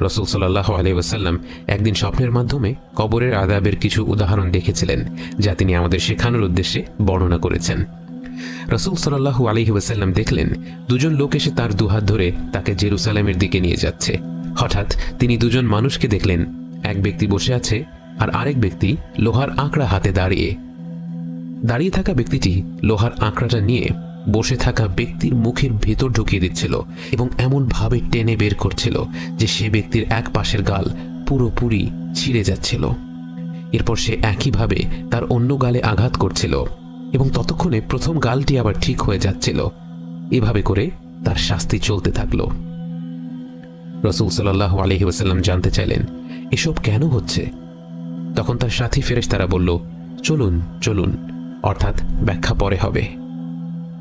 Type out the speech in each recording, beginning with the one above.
রসুল সাল্লাহ আলহিউসাল্লাম একদিন স্বপ্নের মাধ্যমে কবরের আদাবের কিছু উদাহরণ দেখেছিলেন, যা তিনি আমাদের শেখানোর উদ্দেশ্যে বর্ণনা করেছেন। রসুল সাল্লাহু আলহি ওয়াসাল্লাম দেখলেন, দুজন লোক এসে তার দুহাত ধরে তাকে জেরুসালামের দিকে নিয়ে যাচ্ছে। হঠাৎ তিনি দুজন মানুষকে দেখলেন, এক ব্যক্তি বসে আছে আর আরেক ব্যক্তি লোহার আঁকড়া হাতে দাঁড়িয়ে। দাঁড়িয়ে থাকা ব্যক্তিটি লোহার আঁকড়াটা নিয়ে বসে থাকা ব্যক্তির মুখের ভেতর ঢুকিয়ে দিচ্ছিল এবং এমন ভাবে টেনে বের করছিল যে সে ব্যক্তির এক পাশের গাল পুরোপুরি ছিঁড়ে যাচ্ছিল। এরপর সে একইভাবে তার অন্য গালে আঘাত করছিল এবং ততক্ষণে প্রথম গালটি আবার ঠিক হয়ে যাচ্ছিল। এভাবে করে তার শাস্তি চলতে থাকল। রসুল সাল্লাহ আলহি ওসাল্লাম জানতে চাইলেন, এসব কেন হচ্ছে? তখন তার সাথী ফেরেশ তারা বলল, চলুন চলুন, অর্থাৎ ব্যাখ্যা পরে হবে।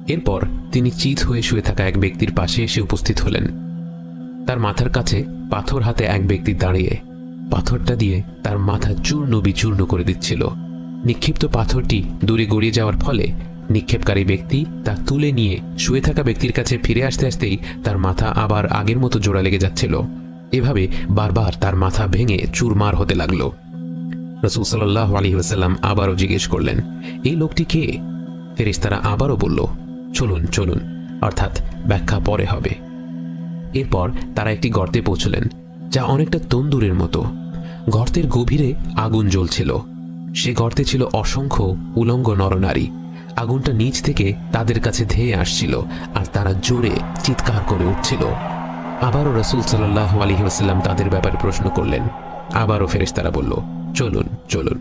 এরপর তিনি চিত হয়ে শুয়ে থাকা এক ব্যক্তির পাশে এসে উপস্থিত হলেন। তার মাথার কাছে পাথর হাতে এক ব্যক্তি দাঁড়িয়ে পাথরটা দিয়ে তার মাথা চূর্ণ বিচূর্ণ করে দিচ্ছিল। নিক্ষিপ্ত পাথরটি দূরে গড়িয়ে যাওয়ার ফলে নিক্ষেপকারী ব্যক্তি তা তুলে নিয়ে শুয়ে থাকা ব্যক্তির কাছে ফিরে আসতে আসতেই তার মাথা আবার আগের মতো জোড়া লেগে যাচ্ছিল। এভাবে বারবার তার মাথা ভেঙে চুরমার হতে লাগল। রসুল সাল্লাহ আলী আবারও জিজ্ঞেস করলেন, এই লোকটি কে? ফেরেশতারা আবারও বলল চলুন চলুন, অর্থাৎ ব্যাখ্যা পরে হবে। এরপর তারা একটি গর্তে পৌঁছলেন, যা অনেকটা তন্দুরের মতো। গর্তের গভীরে আগুন জ্বলছিল। সে গর্তে ছিল অসংখ্য উলঙ্গ নরনারী। আগুনটা নিচ থেকে তাদের কাছে ধেয়ে আসছিল আর তারা জোরে চিৎকার করে উঠছিল। আবারও রসুল সাল্লাহ আলহিহাস্লাম তাদের ব্যাপারে প্রশ্ন করলেন। আবারও ফেরেশতারা বলল, চলুন চলুন।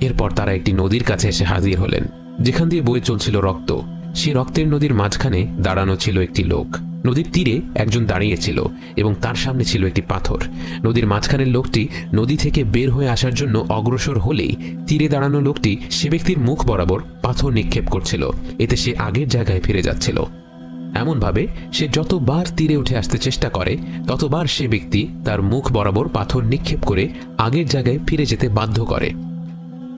এরপর তারা একটি নদীর কাছে এসে হাজির হলেন। যেখান দিয়ে বয়ে চলছিল রক্ত। সে রক্তের নদীর মাঝখানে দাঁড়ানো ছিল একটি লোক। নদীর তীরে একজন দাঁড়িয়েছিল এবং তার সামনে ছিল একটি পাথর। নদীর মাঝখানের লোকটি নদী থেকে বের হয়ে আসার জন্য অগ্রসর হলেই তীরে দাঁড়ানো লোকটি সে ব্যক্তির মুখ বরাবর পাথর নিক্ষেপ করছিল। এতে সে আগের জায়গায় ফিরে যাচ্ছিল। এমনভাবে সে যতবার তীরে উঠে আসতে চেষ্টা করে, ততবার সে ব্যক্তি তার মুখ বরাবর পাথর নিক্ষেপ করে আগের জায়গায় ফিরে যেতে বাধ্য করে।